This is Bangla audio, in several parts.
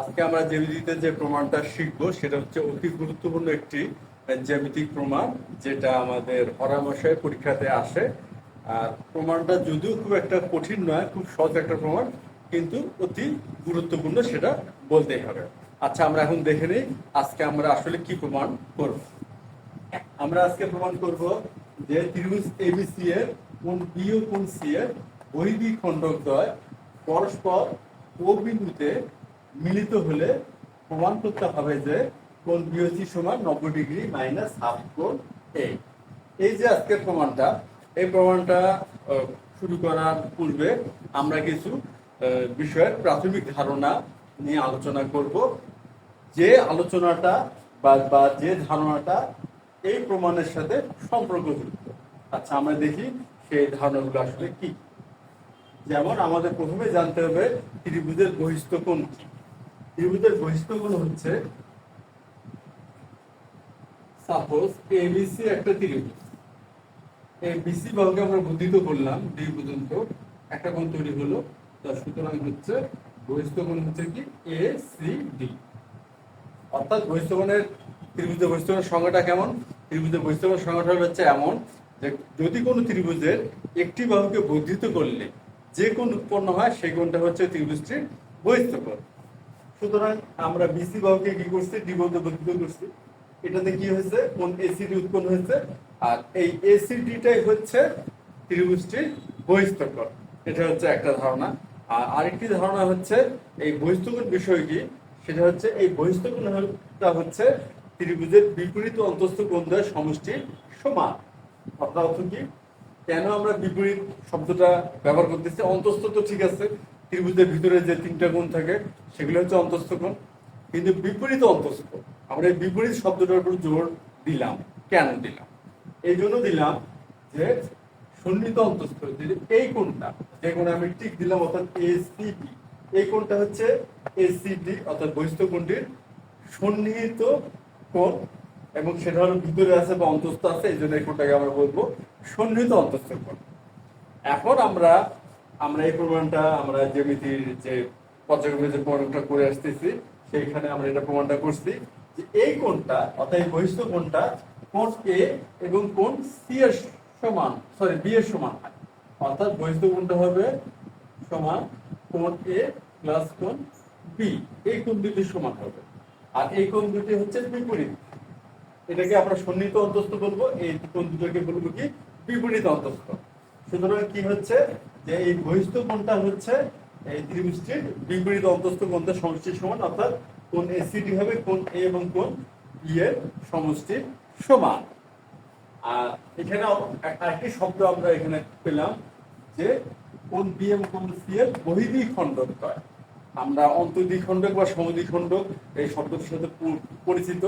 আজকে আমরা জ্যামিতিতে যে প্রমাণটা শিখব, সেটা হচ্ছে অতি গুরুত্বপূর্ণ একটি জ্যামিতিক প্রমাণ, যেটা আমাদের হরামশায় পরীক্ষাতে আসে। আর প্রমাণটা যদিও খুব একটা কঠিন নয়, খুব সহজ একটা প্রমাণ, কিন্তু অতি গুরুত্বপূর্ণ সেটা বলতেই হবে। আচ্ছা আমরা এখন দেখে নিই আজকে আমরা আসলে কি প্রমাণ করব। আমরা আজকে প্রমাণ করব যে ত্রিভুজ এবিসি এর কোন বি ও কোন সি এর বৈদিক খণ্ডক দ্বয় পরস্পর ও বিন্দুতে মিলিত হলে প্রমাণ করতে হবে যে কোন বিওসি সমান নব্বই ডিগ্রি মাইনাস হাফ কোণ এ এই যে আজকের প্রমাণটা, এই প্রমাণটা শুরু করার পূর্বে আমরা কিছু বিষয়ের প্রাথমিক ধারণা নিয়ে আলোচনা করব। যে আলোচনাটা বা যে ধারণাটা এই প্রমাণের সাথে সম্পর্কযুক্ত আচ্ছা আমরা দেখি সেই ধারণাগুলো আসলে কি। যেমন আমাদের প্রথমে জানতে হবে ত্রিভুজের বহিস্থ কোন কি ত্রিভুজের কোণ হচ্ছে সাপোজ এবিসি একটা ত্রিভুজ। এই বিসি বাহুকে আমরা বর্ধিত করলাম ডি পর্যন্ত একটা কোণ তৈরি হলো। তার সুতরাং হচ্ছে বহিস্থ কোণ হচ্ছে কি? এ সি ডি অর্থাৎ বহিস্থকোণের ত্রিভুজের বহিস্থকোণের সংখ্যাটা কেমন? ত্রিভুজের বহিস্থকোণের সংখ্যাটা হচ্ছে এমন যে যদি কোনো ত্রিভুজের একটি বাহুকে বর্ধিত করলে যে কোণ উৎপন্ন হয়, সেই কোণটা হচ্ছে ত্রিভুজটির বহিস্থকোণ সুতরাং আমরা বিসি বাহুকে কি করছি? ডি বাহুতে বর্ধিত করছি। এটাতে কি হয়েছে? কোন এসিডি উৎপন্ন হয়েছে? আর এই এসিডিটাই হচ্ছে ত্রিভুজটির বহিস্থকোণ এটা হচ্ছে একটা ধারণা। আর আরেকটি ধারণা হচ্ছে এই বহিস্থকোণ বিষয় কি? সেটা হচ্ছে এই বহিস্থকোণটা হচ্ছে ত্রিভুজের বিপরীত অন্তস্থ কোণদ্বয়ের সমষ্টির সমান। অর্থাৎ অর্থ কি? কেন আমরা বিপরীত শব্দটা ব্যবহার করতেছি? অন্তস্থ তো ঠিক আছে ত্রিভুজের ভিতরে যে তিনটা কোণ থাকে, সেগুলো হচ্ছে অন্তস্থ কোণ। কিন্তু বিপরীত অন্তস্থ আমরা এই বিপরীত শব্দটার উপর জোর দিলাম। কেন দিলাম? এই জন্য দিলাম যে সন্নিহিত অন্তস্থ এই কোণটা, যে কোণে আমি টিক দিলাম, অর্থাৎ এসিপি এই কোণটা হচ্ছে এ এসিডি অর্থাৎ বহিস্থ কোণটির সন্নিহিত কোণ, এবং সেটা হলো ভিতরে আছে বা অন্তস্থ আছে, এই জন্য এই কোণটাকে আমরা বলব সন্নিহিত অন্তস্থ কোণ। এখন আমরা আমরা এই প্রমাণটা, আমরা জ্যামিতির যে পর্যায়ক্রমে যে প্রমাণটা করে আসতেছি, সেইখানে আমরা এটা প্রমাণটা করছি যে এই কোণটা, অর্থাৎ এই বহিষ্ঠ কোণটা কোণ এ এবং কোণ সি এর সমান সরি বি এর সমান হয়। অর্থাৎ বহিষ্ঠ কোণটা হবে সমান কোণ এ প্লাস কোণ বি এই কোণ দুটি সমান হবে। আর এই কোণ দুটি হচ্ছে বিপরীত। এটাকে আমরা সন্নিহিত অন্তস্থ বলব, এই কোণ দুটোকে বলব কি? বিপরীত অন্তস্থ। সুতরাং কি হচ্ছে? যে এই বহিস্থ কোণটা হচ্ছে এই ত্রিভুজটির বিপরীত অন্তস্থ কোণের সমষ্টির সমান, অর্থাৎ কোণ এসিডি হবে কোন এ এবং কোন বি এর সমষ্টির সমান। আর এখানে একটি শব্দ আমরা এখানে পেলাম যে কোন বি এবং কোন সি এর বহিদ্বিখণ্ডক হয়। আমরা অন্তর্দ্বিখণ্ডক বা সমদ্বিখণ্ডক এই শব্দটির সাথে পরিচিত।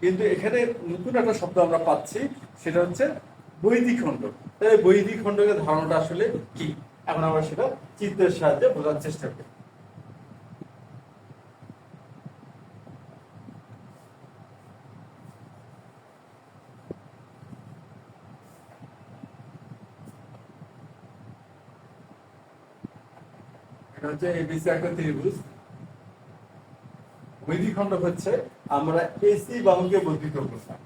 কিন্তু এখানে নতুন একটা শব্দ আমরা পাচ্ছি, সেটা হচ্ছে বৈদিখণ্ডক তাহলে বৈদিক বৈদিখণ্ডকের ধারণাটা আসলে কি? এখন আমরা সেটা চিত্রের সাহায্যে বোঝার চেষ্টা করি। এটা হচ্ছে এবিসি একটা ত্রিভুজ। বৈদিক খণ্ডক হচ্ছে আমরা এসি বাহুকে বর্ধিত করলাম।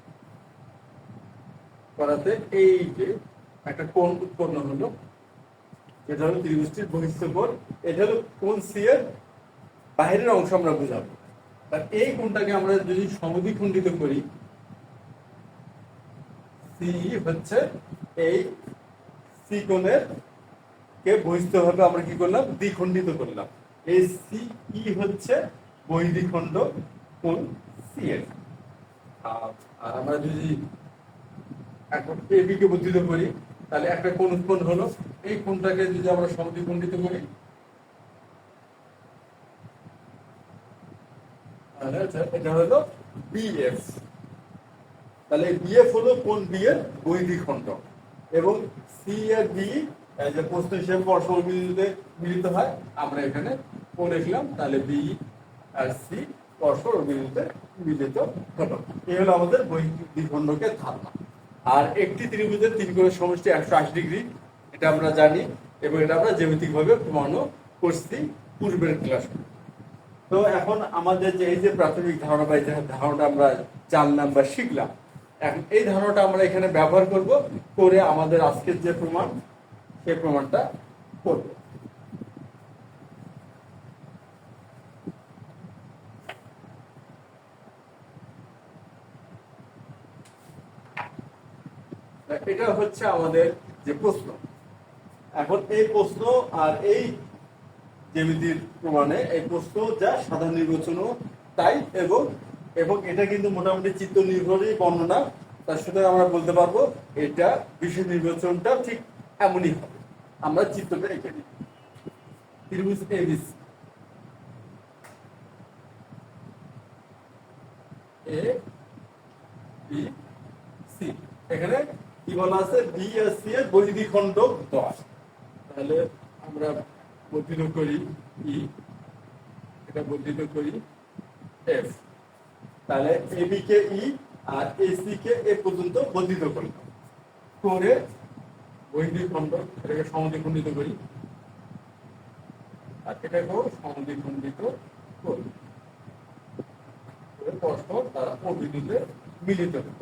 করাতে এই যে একটা কোণ উৎপন্ন হলো, এটা হলো ত্রিভুজটির বহিষ্ঠ কোণ, এটা হলো কোণ সি এর বাইরের অংশ আমরা বুঝাবো। তার এই কোণটাকে আমরা যদি সমদ্বিখণ্ডিত করি সি হচ্ছে এই সি কোণের কে বহিষ্ঠ ভাবে আমরা কি করলাম? দ্বিখণ্ডিত করলাম। এই সি ই হচ্ছে বহির্দ্বিখণ্ড কোণ সি এর। আর আর আমরা যদি এখন এবি কে বর্ধিত করি, তাহলে একটা কোণ উৎপন্ন হলো। এই কোণটাকে যদি আমরা সমদ্বিখণ্ডিত করি, তাহলে এটা- হলো বিএফ তাহলে বিএফ হলো কোন এবং যে হিসেবে মিলিত হয়, আমরা এখানে তাহলে বি আর সি এই হলো আমাদের বৈদিখণ্ডকের ধারণা। আর একটি ত্রিভুজের তিন কোণের সমষ্টি একশো আশি ডিগ্রি, এটা আমরা জানি এবং এটা আমরা জ্যামিতিক ভাবে প্রমাণও করছি পূর্বের ক্লাসে তো এখন আমাদের যে এই যে প্রাথমিক ধারণা বা এই ধারণাটা আমরা জানলাম বা শিখলাম, এখন এই ধারণাটা আমরা এখানে ব্যবহার করব করে আমাদের আজকের যে প্রমাণ, সেই প্রমাণটা করব। এটা হচ্ছে আমাদের যে প্রশ্ন। এখন এই প্রশ্ন আর এই জ্যামিতির প্রমাণে এই প্রশ্ন যা সাধারণ নির্বাচনও তাই এবং এবং এটা কিন্তু মোটামুটি চিত্র নির্ভরই বর্ণনা। তার সাথে আমরা বলতে পারব এটা বিশেষ নির্বাচনটা ঠিক এমনই হবে। আমরা চিত্রটা এঁকে নিই। ত্রিভুজ এবিসি। এখানে কি বলা আছে বি সি এর বৈদিক খণ্ড দশ। তাহলে আমরা বর্ধিত করি ই। এটা বর্ধিত করি এফ। তাহলে এবি কে ই আর এসি কে এ পর্যন্ত বর্ধিত করে। বৈদিক খণ্ড এটাকে সমদ্বিখণ্ডিত করি। আর এটাকেও সমদ্বিখণ্ডিত করি। করে পরস্পর তারা অভিযোগে মিলিত হবে।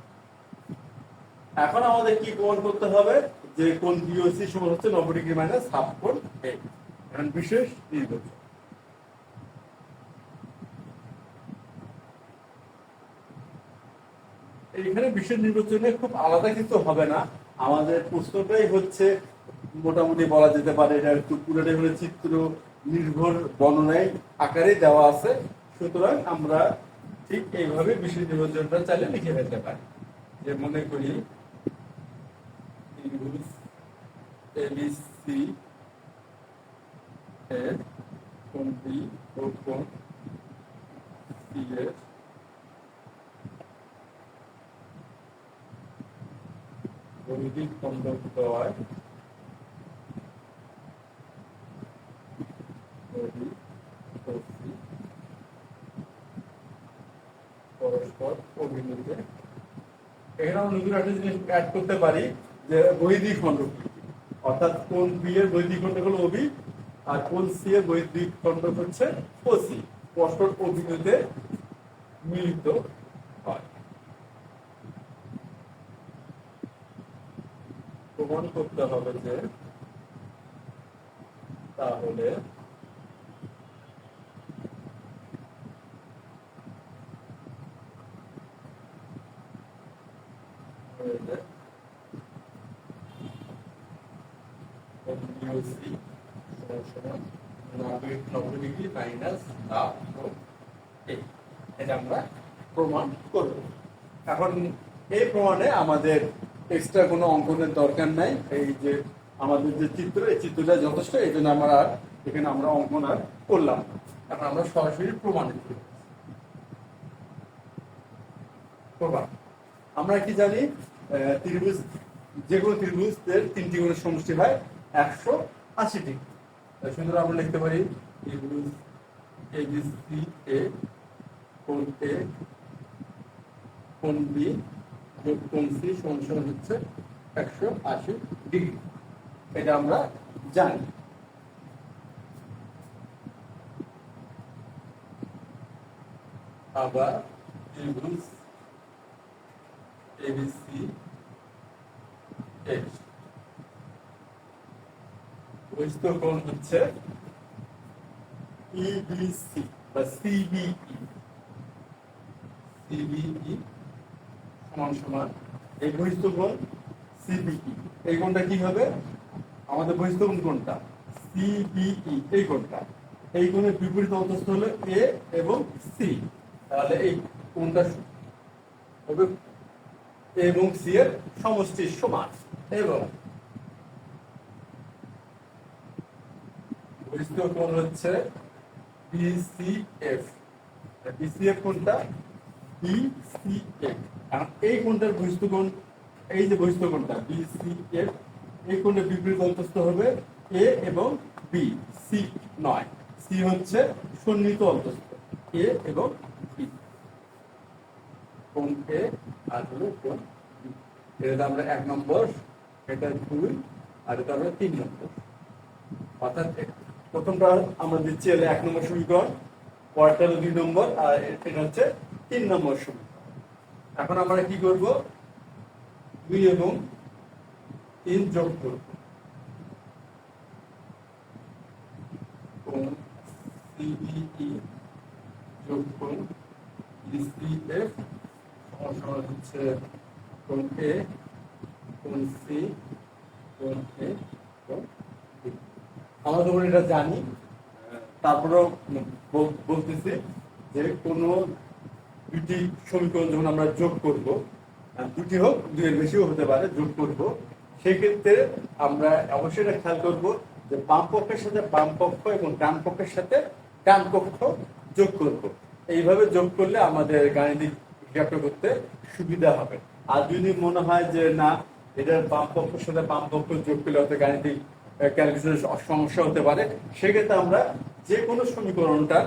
এখন আমাদের কি প্রমাণ করতে হবে? যে কোন বিওসি সমান হচ্ছে নব্বই ডিগ্রি মাইনাস হাফ কোণ এখন বিশেষ নির্বাচন এইখানে বিশেষ নির্বাচনে খুব আলাদা কিছু হবে না। আমাদের প্রশ্নটাই হচ্ছে, মোটামুটি বলা যেতে পারে, এটা একটু পুরোটাই হলে চিত্র নির্ভর বর্ণনায় আকারে দেওয়া আছে। সুতরাং আমরা ঠিক এইভাবে বিশেষ নির্বাচনটা চাইলে লিখে ফেলতে পারি। যে মনে করি ত্রিভুজ এবিসি এর কোন বি ও কোন সি এর পরস্পর এখানে আমরা নতুন একটা জিনিস অ্যাড করতে পারি যে বৈদিক খণ্ড কি? অর্থাৎ কোন বি এর বৈদিক খণ্ড হলো ওবি আর কোন সি এর বৈদিক খণ্ড হচ্ছে ওসি পরস্পর অভিমুখে মিলিত হয়। প্রমাণ করতে হবে যে তাহলে হয়ে যায় WC সমান সমান নব্বই নব্বই এটা আমরা প্রমাণ করব এখন এই প্রমাণে আমাদের এক্সট্রা কোনো অঙ্কনের দরকার নাই এই যে আমাদের যে চিত্র এই চিত্রটা যথেষ্ট এই জন্য আমরা আর এখানে আমরা অঙ্কন আর করলাম এখন আমরা সরাসরি প্রমাণে প্রমাণ আমরা কি জানি ত্রিভুজ, যে কোনো ত্রিভুজের তিনটি গুণের সমষ্টি হয়। একশো আশি ডিগ্রি। সুতরাং আমরা লিখতে পারি ত্রিভুজ এ সি এ কোণ বি কোণ সি সমান হচ্ছে একশো আশি ডিগ্রি। এটা আমরা জানি। আবার ত্রিভুজ এবিসি এইচ বহিস্থ কোণ হচ্ছে ইবিসি বা সিবিই সিবিই সমান সমান এই বহিস্থ কোণ সিবিই এই কোণটা কি হবে আমাদের বহিস্থ কোণ কোনটা সিবিই এই কোণটা এই কোণের বিপরীত অন্তস্থ হলো এ এবং সি তাহলে এই কোণটা হবে এবং সি এর সমষ্টির সমান এবং বহিস্থ কোণ হচ্ছে BCF BCF কোণটা BCF এখন এই কোণটার বহিস্থ কোণ, এই যে বহিস্থ কোণটা BCF এই কোণের বিপরীত অন্তস্থ হবে A এবং B, C নয়। C হচ্ছে সন্নিহিত অন্তস্থ, A এবং B কোণ এ আর হলো কোণ বি। এটা আমরা এক নম্বর, এটা দুই, আর এটা আমরা তিন নম্বর। অর্থাৎ এ- প্রথমটা আমরা দিচ্ছি হলো এক নম্বর সমীকরণ পরেরটা দুই নম্বর, আর এটা হচ্ছে তিন নম্বর সমীকরণ। এখন আমরা কি করব? দুই এবং তিন যোগ করব। সিবিই যোগ কোণ ইসিএফ সমান হচ্ছে কোণ কোণ সি কোণ আমরা যখন এটা জানি। তারপরেও বলতেছি যে কোনো দুটি সমীকরণ যখন আমরা যোগ করব দুটি হোক, দুইয়ের বেশিও হতে পারে, যোগ করব, সেক্ষেত্রে আমরা অবশ্যই এটা খেয়াল করব যে বাম পক্ষের সাথে বাম পক্ষ এবং ডান পক্ষের সাথে ডান পক্ষ যোগ করব। এইভাবে যোগ করলে আমাদের গাণিতিক হিসাবটা করতে সুবিধা হবে। আর যদি মনে হয় যে না এটার বাম পক্ষের সাথে বাম পক্ষ যোগ করলে হয়তো গাণিতিক ক্যালকুলেশনের সমস্যা হতে পারে। সেক্ষেত্রে আমরা যে কোনো সমীকরণটা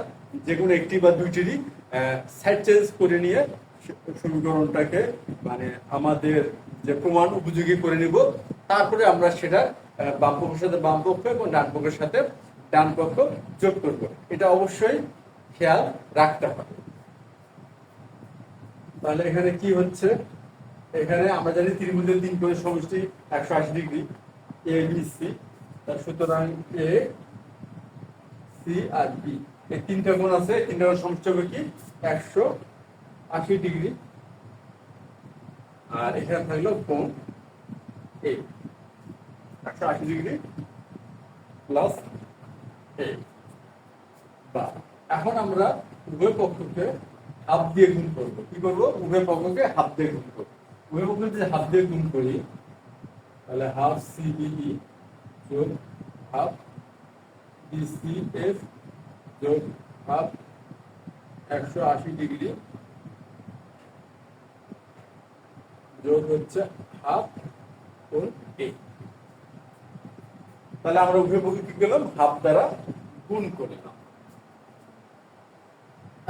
যে কোনো একটি বা দুইটিরই সাইড চেঞ্জ করে নিয়ে সমীকরণটাকে মানে আমাদের যে প্রমাণ উপযোগী করে নিব। তারপরে আমরা সেটা বাম পক্ষের সাথে বাম পক্ষ এবং ডান পক্ষের সাথে ডান পক্ষ যোগ করব। এটা অবশ্যই খেয়াল রাখতে হবে। তাহলে এখানে কি হচ্ছে? এখানে আমরা জানি ত্রিভুজের তিন কোণের সমষ্টি একশো আশি ডিগ্রি এ বি সি সুতরাং এ, সি আর বি। এই তিনটা কোণ আছে তিনটা কোণ সমষ্টি হবে কি? একশো আশি ডিগ্রি। আর এখানে থাকল কোণ এ। একশো আশি ডিগ্রি প্লাস এ। বা, এখন আমরা উভয় পক্ষকে হাফ দিয়ে গুণ করব। কি করব? উভয় পক্ষকে হাফ দিয়ে গুণ করব। উভয় পক্ষকে যদি হাফ দিয়ে গুণ করি, তাহলে হাফ সিবিই যোগ হাফ বিসিএফ যোগ হাফ একশো আশি ডিগ্রি যোগ হচ্ছে হাফ কোণ এ। তাহলে আমরা উভয় পক্ষে কি করলাম? হাফ দ্বারা গুণ করলাম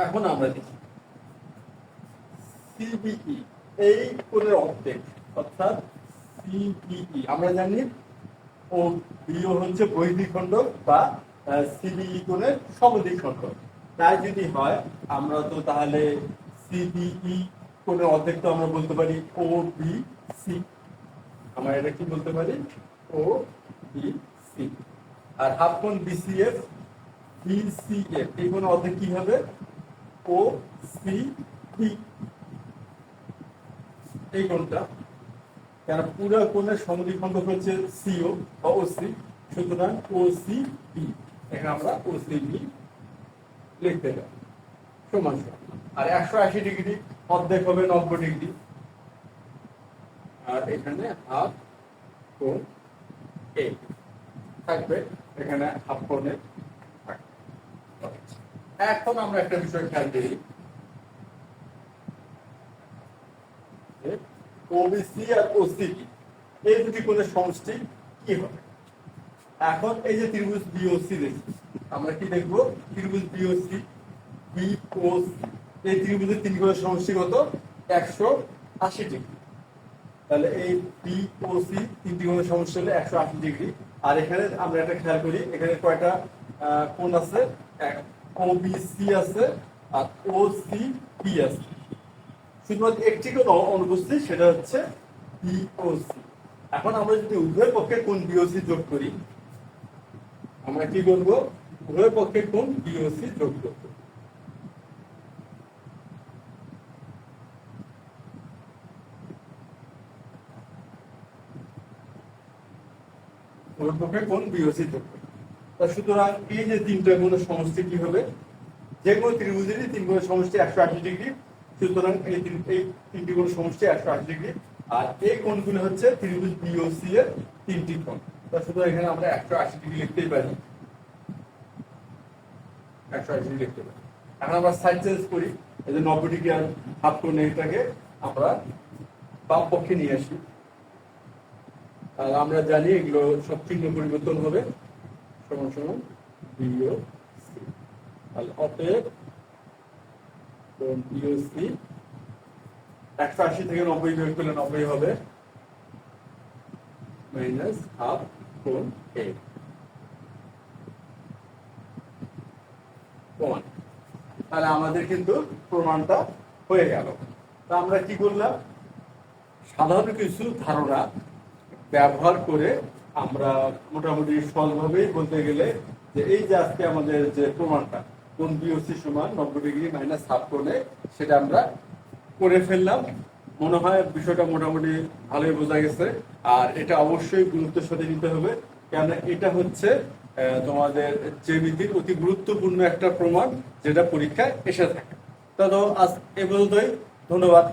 এখন আমরা দেখি। সিবিই এই কোণের অর্ধেক, অর্থাৎ সিবিই আমরা জানি ও বিও হচ্ছে বৈদ্বিখণ্ড বা সিবিই কোণের সমদ্বিখণ্ড তাই যদি হয়, আমরা তো তাহলে সিবিই কোণের অর্ধেক তো আমরা বলতে পারি ও বি সি। আমরা এটা কি বলতে পারি? O B C. আর হাফ কোণ বিসিএফ বিসিএফ এই কোণ অর্ধেক কি হবে? ও সি বি এই কোণটা কেন পুরো কোণের সমদ্বিখণ্ড হচ্ছে সিও বা ওসি সুতরাং ও সি বি এখানে আমরা ও সি বি লিখতে পারি। সমান আর একশো আশি ডিগ্রি অর্ধেক হবে নব্বই ডিগ্রি। আর এখানে হাফ কোণ এ থাকবে এখানে হাফ কোণের থাকবে। এখন আমরা একটা বিষয় খেয়াল করি। ওবিসি আর ওসিবি এই দুটি কোণের সমষ্টি কি হবে? এখন এই যে ত্রিভুজ বিওসি দেখি। আমরা কি দেখব? ত্রিভুজ বিওসি বিওসি এই ত্রিভুজের তিন কোণের সমষ্টি কত? একশো আশি ডিগ্রি। তাহলে এই বিওসি তিনটি কোণের সমষ্টি হলে একশো আশি ডিগ্রি। আর এখানে আমরা একটা খেয়াল করি, এখানে কয়টা কোণ আছে? ওবিসি আছে আর ওসি বি আছে। শুধুমাত্র একটি কোন অনুপস্থিত, সেটা হচ্ছে বিওসি এখন আমরা যদি উভয় পক্ষে কোন বিওসি যোগ করি, আমরা কি করব? উভয় পক্ষে কোন বিওসি যোগ করব? উভয় পক্ষে কোন বিওসি যোগ করব? তা সুতরাং এই যে তিনটা কোণের সমষ্টি কি হবে? যে কোনো ত্রিভুজেরই তিন কোণের সমষ্টি একশো আশি ডিগ্রি। সুতরাং এই এই তিনটি কোণ সমষ্টি একশো আশি ডিগ্রি, আর এই কোণগুলো হচ্ছে ত্রিভুজ বিওসি এর তিনটি কোণ। সুতরাং এখানে আমরা একশো আশি ডিগ্রি লিখতেই পারি। একশো আশি ডিগ্রি লিখতে পারি। এখন আমরা সাইড চেঞ্জ করি। এই যে নব্বই ডিগ্রি আর হাফ কোণ এটাকে আমরা বাম পক্ষে নিয়ে আসি। আর আমরা জানি এগুলো সব চিহ্ন পরিবর্তন হবে। সমান সমান বিও তাহলে অতএব নব্বই বিয়োগ নব্বই হবে। মাইনাস প্রমাণ তাহলে আমাদের কিন্তু প্রমাণটা হয়ে গেল। তা আমরা কি করলাম? সাধারণ কিছু ধারণা ব্যবহার করে আমরা মোটামুটি সহজভাবেই বলতে গেলে যে এই যে আজকে আমাদের যে প্রমাণটা কোন বিওসি সমান নব্বই ডিগ্রি মাইনাস হাফ করলে সেটা আমরা করে ফেললাম। মনে হয় বিষয়টা মোটামুটি ভালোই বোঝা গেছে। আর এটা অবশ্যই গুরুত্বের সাথে নিতে হবে। কেননা এটা হচ্ছে তোমাদের জ্যামিতির অতি গুরুত্বপূর্ণ একটা প্রমাণ যেটা পরীক্ষায় এসে থাকে। তো আজ এ পর্যন্তই। ধন্যবাদ।